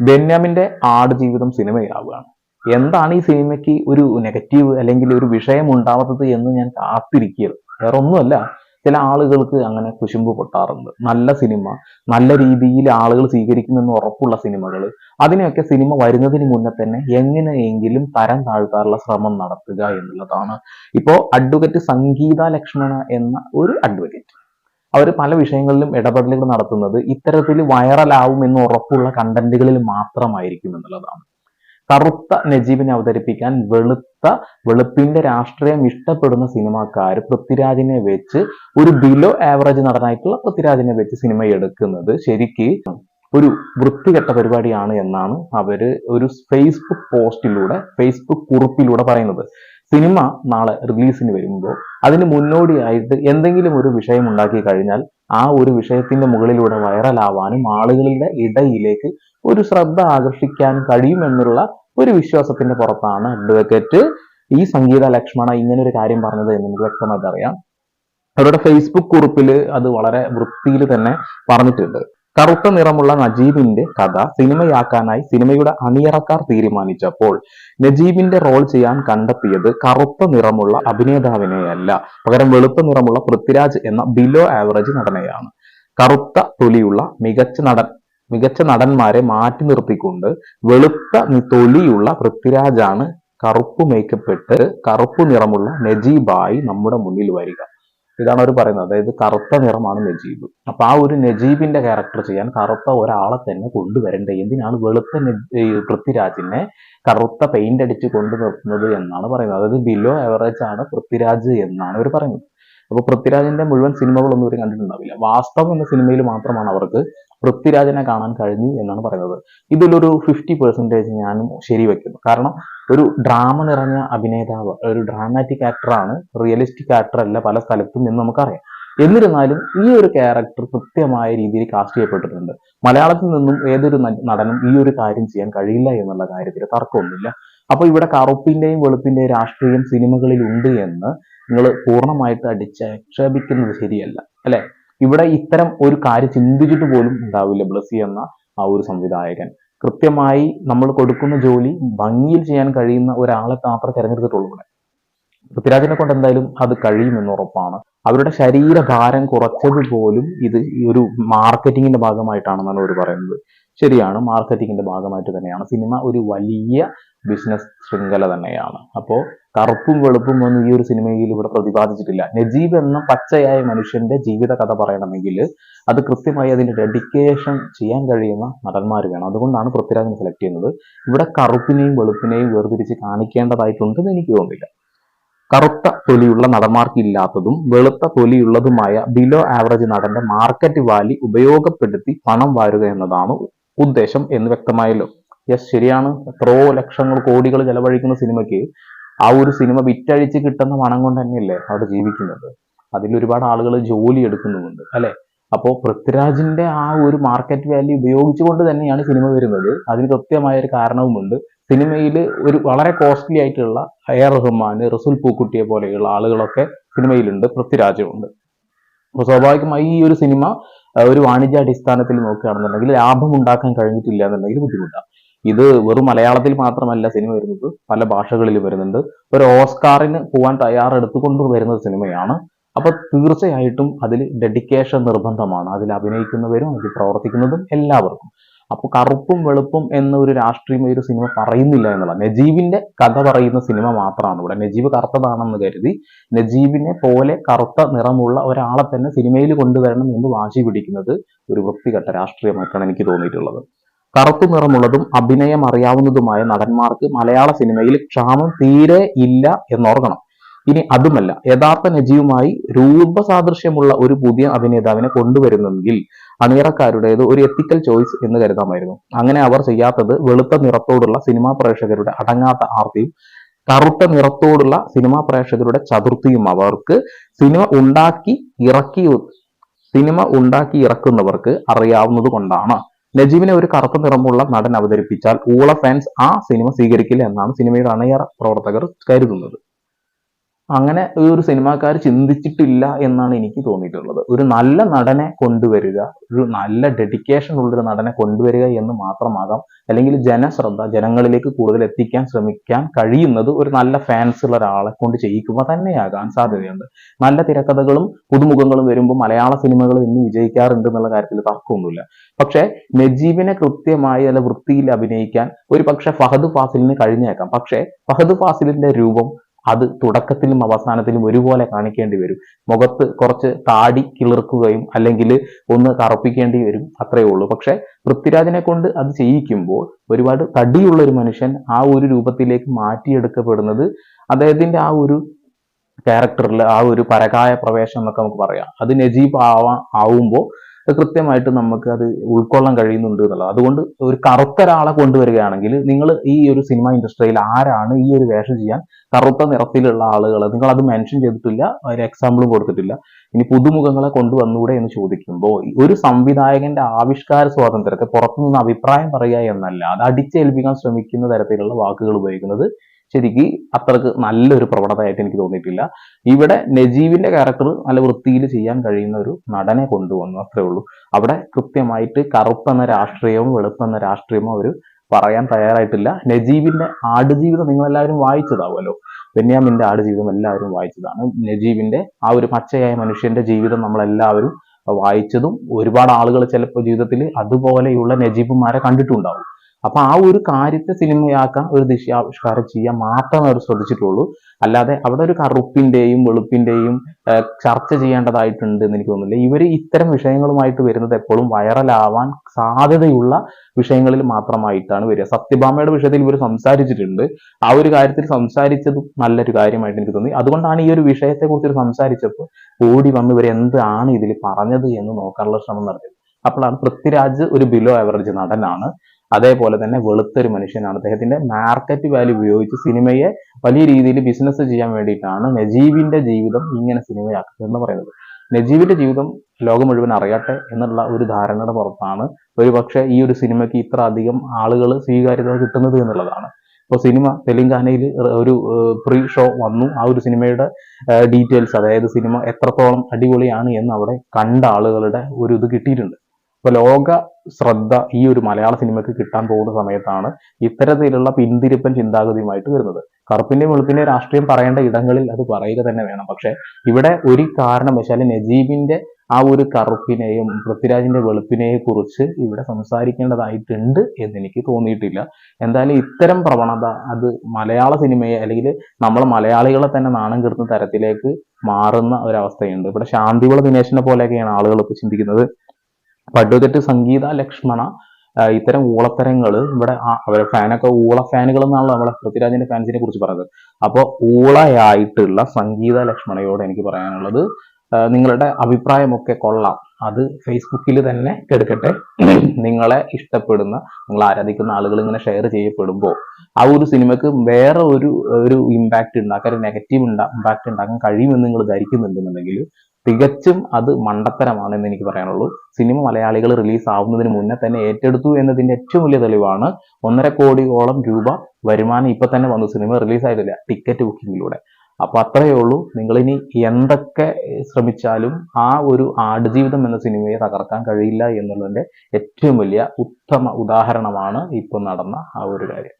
ബെന്യാമിന്റെ ആട് ജീവിതം സിനിമയാവുകയാണ് എന്താണ് ഈ സിനിമയ്ക്ക് ഒരു നെഗറ്റീവ് അല്ലെങ്കിൽ ഒരു വിഷയം ഉണ്ടാവാത്തത് എന്ന് ഞാൻ കാത്തിരിക്കുകയത് വേറെ ഒന്നുമല്ല ചില ആളുകൾക്ക് അങ്ങനെ കുശുമ്പ് പൊട്ടാറുണ്ട്. നല്ല സിനിമ നല്ല രീതിയിൽ ആളുകൾ സ്വീകരിക്കുമെന്ന് ഉറപ്പുള്ള സിനിമകൾ അതിനെയൊക്കെ സിനിമ വരുന്നതിന് മുന്നേ തന്നെ എങ്ങനെയെങ്കിലും തരം താഴ്ത്താറുള്ള ശ്രമം നടത്തുക എന്നുള്ളതാണ്. ഇപ്പോൾ അഡ്വക്കേറ്റ് സംഗീത ലക്ഷ്മണ എന്ന ഒരു അഡ്വക്കേറ്റ് അവർ പല വിഷയങ്ങളിലും ഇടപെടലുകൾ നടത്തുന്നത് ഇത്തരത്തിൽ വൈറലാവും എന്ന് ഉറപ്പുള്ള കണ്ടന്റുകളിൽ മാത്രമായിരിക്കും എന്നുള്ളതാണ്. കറുത്ത നജീബിനെ അവതരിപ്പിക്കാൻ വെളുത്ത വെളുപ്പിന്റെ രാഷ്ട്രീയം ഇഷ്ടപ്പെടുന്ന സിനിമാക്കാർ പൃഥ്വിരാജിനെ വെച്ച് ഒരു ബിലോ ആവറേജ് നടനായിട്ടുള്ള പൃഥ്വിരാജിനെ വെച്ച് സിനിമ എടുക്കുന്നത് ശരിക്ക് ഒരു വൃത്തികെട്ട പരിപാടിയാണ് എന്നാണ് അവർ ഒരു ഫേസ്ബുക്ക് പോസ്റ്റിലൂടെ ഫേസ്ബുക്ക് കുറിപ്പിലൂടെ പറയുന്നത്. സിനിമ നാളെ റിലീസിന് വരുമ്പോൾ അതിന് മുന്നോടിയായിട്ട് എന്തെങ്കിലും ഒരു വിഷയം ഉണ്ടാക്കി കഴിഞ്ഞാൽ ആ ഒരു വിഷയത്തിന്റെ മുകളിലൂടെ വൈറലാവാനും ആളുകളുടെ ഇടയിലേക്ക് ഒരു ശ്രദ്ധ ആകർഷിക്കാൻ കഴിയുമെന്നുള്ള ഒരു വിശ്വാസത്തിന്റെ പുറത്താണ് അഡ്വക്കേറ്റ് ഈ സംഗീത ലക്ഷ്മണ ഇങ്ങനെ ഒരു കാര്യം പറഞ്ഞത് എന്ന് നമുക്ക് വ്യക്തമായിട്ട് അറിയാം. അവരുടെ ഫേസ്ബുക്ക് കുറിപ്പിൽ അത് വളരെ വൃത്തിയിൽ തന്നെ പറഞ്ഞിട്ടുണ്ട്. കറുത്ത നിറമുള്ള നജീബിന്റെ കഥ സിനിമയാക്കാനായി സിനിമയുടെ അണിയറക്കാർ തീരുമാനിച്ചപ്പോൾ നജീബിന്റെ റോൾ ചെയ്യാൻ കണ്ടെത്തിയത് കറുത്ത നിറമുള്ള അഭിനേതാവിനെയല്ല പകരം വെളുത്ത നിറമുള്ള പൃഥ്വിരാജ് എന്ന ബിലോ ആവറേജ് നടനെയാണ്. കറുത്ത തൊലിയുള്ള മികച്ച നടൻ മികച്ച നടന്മാരെ മാറ്റി നിർത്തിക്കൊണ്ട് വെളുത്ത തൊലിയുള്ള പൃഥ്വിരാജാണ് കറുപ്പ് മേക്കപ്പെട്ട് കറുപ്പ് നിറമുള്ള നജീബായി നമ്മുടെ മുന്നിൽ വരിക. ഇതാണ് അവർ പറയുന്നത്. അതായത് കറുത്ത നിറമാണ് നജീബ്. അപ്പൊ ആ ഒരു നജീബിന്റെ ക്യാരക്ടർ ചെയ്യാൻ കറുത്ത ഒരാളെ തന്നെ കൊണ്ടുവരണ്ടേ? എന്തിനാണ് വെളുത്ത പൃഥ്വിരാജിനെ കറുത്ത പെയിന്റ് അടിച്ച് കൊണ്ടു നിർത്തുന്നത് എന്നാണ് പറയുന്നത്. അതായത് ബിലോ ആവറേജ് ആണ് പൃഥ്വിരാജ് എന്നാണ് അവർ പറയുന്നത്. അപ്പൊ പൃഥ്വിരാജിന്റെ മുഴുവൻ സിനിമകളൊന്നും ഇവർ കണ്ടിട്ടുണ്ടാവില്ല. വാസ്തവം എന്ന സിനിമയിൽ മാത്രമാണ് അവർക്ക് പൃഥ്വിരാജിനെ കാണാൻ കഴിഞ്ഞു എന്നാണ് പറയുന്നത്. ഇതിലൊരു ഫിഫ്റ്റി പെർസെന്റേജ് ഞാനും ശരിവെക്കുന്നു. കാരണം ഒരു ഡ്രാമ നിറഞ്ഞ അഭിനേതാവ് ഒരു ഡ്രാമാറ്റിക് ആക്ടറാണ് റിയലിസ്റ്റിക് ആക്ടർ പല സ്ഥലത്തും എന്ന് നമുക്കറിയാം. എന്നിരുന്നാലും ഈ ഒരു ക്യാരക്ടർ കൃത്യമായ രീതിയിൽ കാസ്റ്റ് ചെയ്യപ്പെട്ടിട്ടുണ്ട്. മലയാളത്തിൽ നിന്നും ഏതൊരു നടനും ഈ ഒരു കാര്യം ചെയ്യാൻ കഴിയില്ല എന്നുള്ള കാര്യത്തിൽ തർക്കമൊന്നുമില്ല. അപ്പൊ ഇവിടെ കറുപ്പിന്റെയും വെളുപ്പിന്റെയും രാഷ്ട്രീയം സിനിമകളിൽ ഉണ്ട് എന്ന് നിങ്ങൾ പൂർണമായിട്ട് അടിച്ചാക്ഷേപിക്കുന്നത് ശരിയല്ല. അല്ലെ? ഇവിടെ ഇത്തരം ഒരു കാര്യം ചിന്തിച്ചിട്ട് പോലും ഉണ്ടാവില്ല ബ്ലസ്സി എന്ന ആ ഒരു സംവിധായകൻ. കൃത്യമായി നമ്മൾ കൊടുക്കുന്ന ജോലി ഭംഗിയിൽ ചെയ്യാൻ കഴിയുന്ന ഒരാളെ മാത്രമേ തിരഞ്ഞെടുത്തിട്ടുള്ളൂ ഇവിടെ. പൃഥ്വിരാജിനെ കൊണ്ട് എന്തായാലും അത് കഴിയുമെന്ന് ഉറപ്പാണ്. അവരുടെ ശരീരഭാരം കുറച്ചത് പോലും ഇത് ഈ ഒരു മാർക്കറ്റിങ്ങിന്റെ ഭാഗമായിട്ടാണെന്നാണ് അവർ പറയുന്നത്. ശരിയാണ്. മാർക്കറ്റിങ്ങിന്റെ ഭാഗമായിട്ട് തന്നെയാണ്. സിനിമ ഒരു വലിയ ബിസിനസ് ശൃംഖല തന്നെയാണ്. അപ്പോൾ കറുപ്പും വെളുപ്പും ഒന്നും ഈ ഒരു സിനിമയിൽ ഇവിടെ പ്രതിപാദിച്ചിട്ടില്ല. നജീബ് എന്ന പച്ചയായ മനുഷ്യന്റെ ജീവിത കഥ പറയണമെങ്കിൽ അത് കൃത്യമായി അതിന് ഡെഡിക്കേഷൻ ചെയ്യാൻ കഴിയുന്ന നടന്മാർ വേണം. അതുകൊണ്ടാണ് പൃഥ്വിരാജിനെ സെലക്ട് ചെയ്യുന്നത്. ഇവിടെ കറുപ്പിനെയും വെളുപ്പിനെയും വേർതിരിച്ച് കാണിക്കേണ്ടതായിട്ടുണ്ടെന്ന് എനിക്ക് തോന്നുന്നില്ല. കറുത്ത തൊലിയുള്ള നടന്മാർക്ക് ഇല്ലാത്തതും വെളുത്ത തൊലിയുള്ളതുമായ ബിലോ ആവറേജ് നടന്റെ മാർക്കറ്റ് വാലി ഉപയോഗപ്പെടുത്തി പണം വാരുക എന്നതാണ് ഉദ്ദേശം എന്ന് വ്യക്തമായല്ലോ. യെസ് ശരിയാണ്. എത്രയോ ലക്ഷങ്ങൾ കോടികൾ ചെലവഴിക്കുന്ന സിനിമയ്ക്ക് ആ ഒരു സിനിമ വിറ്റഴിച്ച് കിട്ടുന്ന മണം കൊണ്ട് തന്നെയല്ലേ അവിടെ ജീവിക്കുന്നത്. അതിൽ ഒരുപാട് ആളുകൾ ജോലി എടുക്കുന്നുമുണ്ട് അല്ലെ? അപ്പോൾ പൃഥ്വിരാജിന്റെ ആ ഒരു മാർക്കറ്റ് വാല്യൂ ഉപയോഗിച്ചുകൊണ്ട് തന്നെയാണ് സിനിമ വരുന്നത്. അതിന് കൃത്യമായ ഒരു കാരണവുമുണ്ട്. സിനിമയിൽ ഒരു വളരെ കോസ്റ്റ്ലി ആയിട്ടുള്ള എ റഹ്മാൻ റസുൽ പൂക്കുട്ടിയെ പോലെയുള്ള ആളുകളൊക്കെ സിനിമയിലുണ്ട് പൃഥ്വിരാജുമുണ്ട്. സ്വാഭാവികമായി ഈ ഒരു സിനിമ ഒരു വാണിജ്യ അടിസ്ഥാനത്തിൽ നോക്കുകയാണെന്നുണ്ടെങ്കിൽ ലാഭം ഉണ്ടാക്കാൻ കഴിഞ്ഞിട്ടില്ല എന്നുണ്ടെങ്കിൽ ബുദ്ധിമുട്ടാണ്. ഇത് വെറും മലയാളത്തിൽ മാത്രമല്ല സിനിമ വരുന്നത് പല ഭാഷകളിൽ വരുന്നുണ്ട്. ഒരു ഓസ്കാറിന് പോകാൻ തയ്യാറെടുത്തുകൊണ്ട് വരുന്ന സിനിമയാണ്. അപ്പൊ തീർച്ചയായിട്ടും അതിൽ ഡെഡിക്കേഷൻ നിർബന്ധമാണ്. അതിൽ അഭിനയിക്കുന്നവരും അതിൽ പ്രവർത്തിക്കുന്നതും എല്ലാവർക്കും. അപ്പോൾ കറുപ്പും വെളുപ്പും എന്ന ഒരു രാഷ്ട്രീയം ഒരു സിനിമ പറയുന്നില്ല എന്നുള്ള നജീബിന്റെ കഥ പറയുന്ന സിനിമ മാത്രമാണ് ഇവിടെ. നജീബ് കറുത്തതാണെന്ന് കരുതി നജീബിനെ പോലെ കറുത്ത നിറമുള്ള ഒരാളെ തന്നെ സിനിമയിൽ കൊണ്ടുവരണം എന്ന് വാശി പിടിക്കുന്നത് ഒരു വൃത്തികെട്ട രാഷ്ട്രീയമായിട്ടാണ് എനിക്ക് തോന്നിയിട്ടുള്ളത്. കറുത്തു നിറമുള്ളതും അഭിനയം അറിയാവുന്നതുമായ നടന്മാർക്ക് മലയാള സിനിമയിൽ ക്ഷാമം തീരെ ഇല്ല എന്നോർക്കണം. ഇനി അതുമല്ല. യഥാർത്ഥ നജീവുമായി രൂപസാദൃശ്യമുള്ള ഒരു പുതിയ അഭിനേതാവിനെ കൊണ്ടുവരുന്നെങ്കിൽ അണിയറക്കാരുടേത് ഒരു എത്തിക്കൽ ചോയ്സ് എന്ന് കരുതാമായിരുന്നു. അങ്ങനെ അവർ ചെയ്യാത്തത് വെളുത്ത നിറത്തോടുള്ള സിനിമാ പ്രേക്ഷകരുടെ അടങ്ങാത്ത ആർത്തിയും കറുത്ത നിറത്തോടുള്ള സിനിമാ പ്രേക്ഷകരുടെ ചതുർത്ഥിയും അവർക്ക് സിനിമ ഉണ്ടാക്കി ഇറക്കി സിനിമ ഉണ്ടാക്കി ഇറക്കുന്നവർക്ക് അറിയാവുന്നത് കൊണ്ടാണ്. നജീബിനെ ഒരു കറുത്ത നിറമുള്ള നടൻ അവതരിപ്പിച്ചാൽ ഊള ഫാൻസ് ആ സിനിമ സ്വീകരിക്കില്ല എന്നാണ് സിനിമയുടെ അണയറ പ്രവർത്തകർ കരുതുന്നത്. അങ്ങനെ ഈ ഒരു സിനിമാക്കാർ ചിന്തിച്ചിട്ടില്ല എന്നാണ് എനിക്ക് തോന്നിയിട്ടുള്ളത്. ഒരു നല്ല നടനെ കൊണ്ടുവരിക ഒരു നല്ല ഡെഡിക്കേഷൻ ഉള്ളൊരു നടനെ കൊണ്ടുവരിക എന്ന് മാത്രമാകാം. അല്ലെങ്കിൽ ജനശ്രദ്ധ ജനങ്ങളിലേക്ക് കൂടുതൽ എത്തിക്കാൻ ശ്രമിക്കാൻ കഴിയുന്നത് ഒരു നല്ല ഫാൻസ് ഉള്ള ഒരാളെ കൊണ്ട് ചെയ്യിക്കുമ്പോൾ തന്നെയാകാൻ സാധ്യതയുണ്ട്. നല്ല തിരക്കഥകളും പുതുമുഖങ്ങളും വരുമ്പോൾ മലയാള സിനിമകൾ ഇന്ന് വിജയിക്കാറുണ്ട് എന്നുള്ള കാര്യത്തിൽ തർക്കമൊന്നുമില്ല. പക്ഷെ നജീബിനെ കൃത്യമായി അല്ല വൃത്തിയിൽ അഭിനയിക്കാൻ ഒരു പക്ഷേ ഫഹദ് ഫാസിലിന് കഴിഞ്ഞേക്കാം. പക്ഷേ ഫഹദ് ഫാസിലിന്റെ രൂപം അത് തുടക്കത്തിലും അവസാനത്തിലും ഒരുപോലെ കാണിക്കേണ്ടി വരും. മുഖത്ത് കുറച്ച് താടി കിളിർക്കുകയും അല്ലെങ്കിൽ ഒന്ന് കറുപ്പിക്കേണ്ടി വരും. അത്രയേ ഉള്ളൂ. പക്ഷെ പൃഥ്വിരാജിനെ കൊണ്ട് അത് ചെയ്യിക്കുമ്പോൾ ഒരുപാട് തടിയുള്ള ഒരു മനുഷ്യൻ ആ ഒരു രൂപത്തിലേക്ക് മാറ്റിയെടുക്കപ്പെടുന്നത് അദ്ദേഹത്തിന്റെ ആ ഒരു ക്യാരക്ടറിൽ ആ ഒരു പരകായ പ്രവേശം എന്നൊക്കെ നമുക്ക് പറയാം. അത് നജീബ് ആവാ ആവുമ്പോൾ കൃത്യമായിട്ട് നമുക്ക് അത് ഉൾക്കൊള്ളാൻ കഴിയുന്നുണ്ട് എന്നുള്ളത്. അതുകൊണ്ട് ഒരു കറുത്ത ഒരാളെ കൊണ്ടുവരികയാണെങ്കിൽ നിങ്ങൾ ഈ ഒരു സിനിമ ഇൻഡസ്ട്രിയിൽ ആരാണ് ഈ ഒരു വേഷം ചെയ്യാൻ കറുത്ത നിറത്തിലുള്ള ആളുകൾ? നിങ്ങൾ അത് മെൻഷൻ ചെയ്തിട്ടില്ല ഒരു എക്സാമ്പിളും കൊടുത്തിട്ടില്ല. ഇനി പുതുമുഖങ്ങളെ കൊണ്ടുവന്നൂടെ എന്ന് ചോദിക്കുമ്പോൾ ഒരു സംവിധായകന്റെ ആവിഷ്കാര സ്വാതന്ത്ര്യത്തെ പുറത്തുനിന്ന് അഭിപ്രായം പറയുക എന്നല്ല അത് അടിച്ചേൽപ്പിക്കാൻ ശ്രമിക്കുന്ന തരത്തിലുള്ള വാക്കുകൾ ഉപയോഗിക്കുന്നത് ശരിക്ക് അത്രയ്ക്ക് നല്ലൊരു പ്രവണതയായിട്ട് എനിക്ക് തോന്നിയിട്ടില്ല. ഇവിടെ നജീബിന്റെ ക്യാരക്ടർ നല്ല വൃത്തിയിൽ ചെയ്യാൻ കഴിയുന്ന ഒരു നടനെ കൊണ്ടുവന്നു അത്രേ ഉള്ളൂ. അവിടെ കൃത്യമായിട്ട് കറുപ്പെന്ന രാഷ്ട്രീയവും വെളുപ്പെന്ന രാഷ്ട്രീയവും അവർ പറയാൻ തയ്യാറായിട്ടില്ല. നജീബിന്റെ ആടുജീവിതം നിങ്ങൾ എല്ലാവരും വായിച്ചതാവുമല്ലോ. ബെന്യാമിന്റെ ആടുജീവിതം എല്ലാവരും വായിച്ചതാണ്. നജീബിന്റെ ആ ഒരു പച്ചയായ മനുഷ്യന്റെ ജീവിതം നമ്മളെല്ലാവരും വായിച്ചതും ഒരുപാട് ആളുകൾ ചിലപ്പോൾ ജീവിതത്തിൽ അതുപോലെയുള്ള നജീബുമാരെ കണ്ടിട്ടുണ്ടാവും. അപ്പൊ ആ ഒരു കാര്യത്തെ സിനിമയാക്കാൻ ഒരു ദിശയാവിഷ്കാരം ചെയ്യാൻ മാത്രമേ അവർ ശ്രദ്ധിച്ചിട്ടുള്ളൂ. അല്ലാതെ അവിടെ ഒരു കറുപ്പിന്റെയും വെളുപ്പിന്റെയും ചർച്ച ചെയ്യേണ്ടതായിട്ടുണ്ട് എന്ന് എനിക്ക് തോന്നുന്നില്ല. ഇവർ ഇത്തരം വിഷയങ്ങളുമായിട്ട് വരുന്നത് എപ്പോഴും വൈറലാവാൻ സാധ്യതയുള്ള വിഷയങ്ങളിൽ മാത്രമായിട്ടാണ് വരിക. സത്യഭാമയുടെ വിഷയത്തിൽ ഇവർ സംസാരിച്ചിട്ടുണ്ട്. ആ ഒരു കാര്യത്തിൽ സംസാരിച്ചത് നല്ലൊരു കാര്യമായിട്ട് എനിക്ക് തോന്നി. അതുകൊണ്ടാണ് ഈ ഒരു വിഷയത്തെ കുറിച്ച് സംസാരിച്ചപ്പോൾ ഓടി വന്ന് ഇവർ എന്താണ് ഇതിൽ പറഞ്ഞത് എന്ന് നോക്കാനുള്ള ശ്രമം നടത്തിയത്. അപ്പോഴാണ് പൃഥ്വിരാജ് ഒരു ബിലോ ആവറേജ് നടനാണ്. അതേപോലെ തന്നെ വെളുത്തൊരു മനുഷ്യനാണ്. അദ്ദേഹത്തിന്റെ മാർക്കറ്റ് വാല്യൂ ഉപയോഗിച്ച് സിനിമയെ വലിയ രീതിയിൽ ബിസിനസ് ചെയ്യാൻ വേണ്ടിയിട്ടാണ് നജീബിന്റെ ജീവിതം ഇങ്ങനെ സിനിമയാക്കുന്നത് എന്ന് പറയുന്നത്. നജീബിന്റെ ജീവിതം ലോകം മുഴുവൻ അറിയട്ടെ എന്നുള്ള ഒരു ധാരണയുടെ പുറത്താണ്. ഒരു പക്ഷേ ഈ ഒരു സിനിമയ്ക്ക് ഇത്ര അധികം ആളുകൾ സ്വീകാര്യത കിട്ടുന്നത് എന്നുള്ളതാണ്. ഇപ്പോൾ സിനിമ തെലുങ്കാനയിൽ ഒരു പ്രീ ഷോ വന്നു. ആ ഒരു സിനിമയുടെ ഡീറ്റെയിൽസ് അതായത് സിനിമ എത്രത്തോളം അടിപൊളിയാണ് എന്ന് അവിടെ കണ്ട ആളുകളുടെ ഒരു ഇത് കിട്ടിയിട്ടുണ്ട്. ഇപ്പൊ ലോക ശ്രദ്ധ ഈ ഒരു മലയാള സിനിമയ്ക്ക് കിട്ടാൻ പോകുന്ന സമയത്താണ് ഇത്തരത്തിലുള്ള പിന്തിരിപ്പൻ ചിന്താഗതിയുമായിട്ട് വരുന്നത്. കറുപ്പിന്റെ വെളുപ്പിന്റെ രാഷ്ട്രീയം പറയേണ്ട ഇടങ്ങളിൽ അത് പറയുക തന്നെ വേണം. പക്ഷെ ഇവിടെ ഒരു കാരണം വെച്ചാൽ നജീബിന്റെ ആ ഒരു കറുപ്പിനെയും പൃഥ്വിരാജിന്റെ വെളുപ്പിനെയും കുറിച്ച് ഇവിടെ സംസാരിക്കേണ്ടതായിട്ടുണ്ട് എന്ന് എനിക്ക് തോന്നിയിട്ടില്ല. എന്തായാലും ഇത്തരം പ്രവണത അത് മലയാള സിനിമയെ അല്ലെങ്കിൽ നമ്മൾ മലയാളികളെ തന്നെ നാണം കെടുത്തുന്ന തരത്തിലേക്ക് മാറുന്ന ഒരവസ്ഥയുണ്ട്. ഇവിടെ ശാന്തിവിള ദിനേശിനെ പോലെയൊക്കെയാണ് ആളുകൾ ഇപ്പോൾ ചിന്തിക്കുന്നത്. പടുതെട്ട് സംഗീത ലക്ഷ്മണ ഇത്തരം ഊളത്തരങ്ങൾ ഇവിടെ അവരെ ഫാനൊക്കെ ഊള ഫാനുകൾ എന്നാണല്ലോ നമ്മളെ പൃഥ്വിരാജിന്റെ ഫാൻസിനെ കുറിച്ച് പറഞ്ഞത് അപ്പോൾ ഊളയായിട്ടുള്ള സംഗീത ലക്ഷ്മണയോട് എനിക്ക് പറയാനുള്ളത് നിങ്ങളുടെ അഭിപ്രായമൊക്കെ കൊള്ളാം. അത് ഫേസ്ബുക്കിൽ തന്നെ എടുക്കട്ടെ. നിങ്ങളെ ഇഷ്ടപ്പെടുന്ന നിങ്ങൾ ആരാധിക്കുന്ന ആളുകൾ ഇങ്ങനെ ഷെയർ ചെയ്യപ്പെടുമ്പോൾ ആ ഒരു സിനിമക്ക് വേറെ ഒരു ഒരു ഇമ്പാക്റ്റ് ഉണ്ടാക്കാൻ ഒരു നെഗറ്റീവ് ഇമ്പാക്റ്റ് ഉണ്ടാക്കാൻ കഴിയുമെന്ന് നിങ്ങൾ ധരിക്കുന്നുണ്ടെന്നുണ്ടെങ്കിൽ തികച്ചും അത് മണ്ടത്തരമാണെന്ന് എനിക്ക് പറയാനുള്ളൂ. സിനിമ മലയാളികൾ റിലീസ് ആവുന്നതിന് മുന്നേ തന്നെ ഏറ്റെടുത്തു എന്നതിന്റെ ഏറ്റവും വലിയ തെളിവാണ് ഒന്നര കോടിയോളം രൂപ വരുമാനം ഇപ്പൊ തന്നെ വന്നു സിനിമ റിലീസ് ആയിട്ടില്ല. ടിക്കറ്റ് ബുക്കിങ്ങിലൂടെ അപ്പൊ അത്രയേ ഉള്ളൂ. നിങ്ങളിനി എന്തൊക്കെ ശ്രമിച്ചാലും ആ ഒരു ആടുജീവിതം എന്ന സിനിമയെ തകർക്കാൻ കഴിയില്ല എന്നുള്ളതിന്റെ ഏറ്റവും വലിയ ഉത്തമ ഉദാഹരണമാണ് ഇപ്പം നടന്ന ആ ഒരു കാര്യം.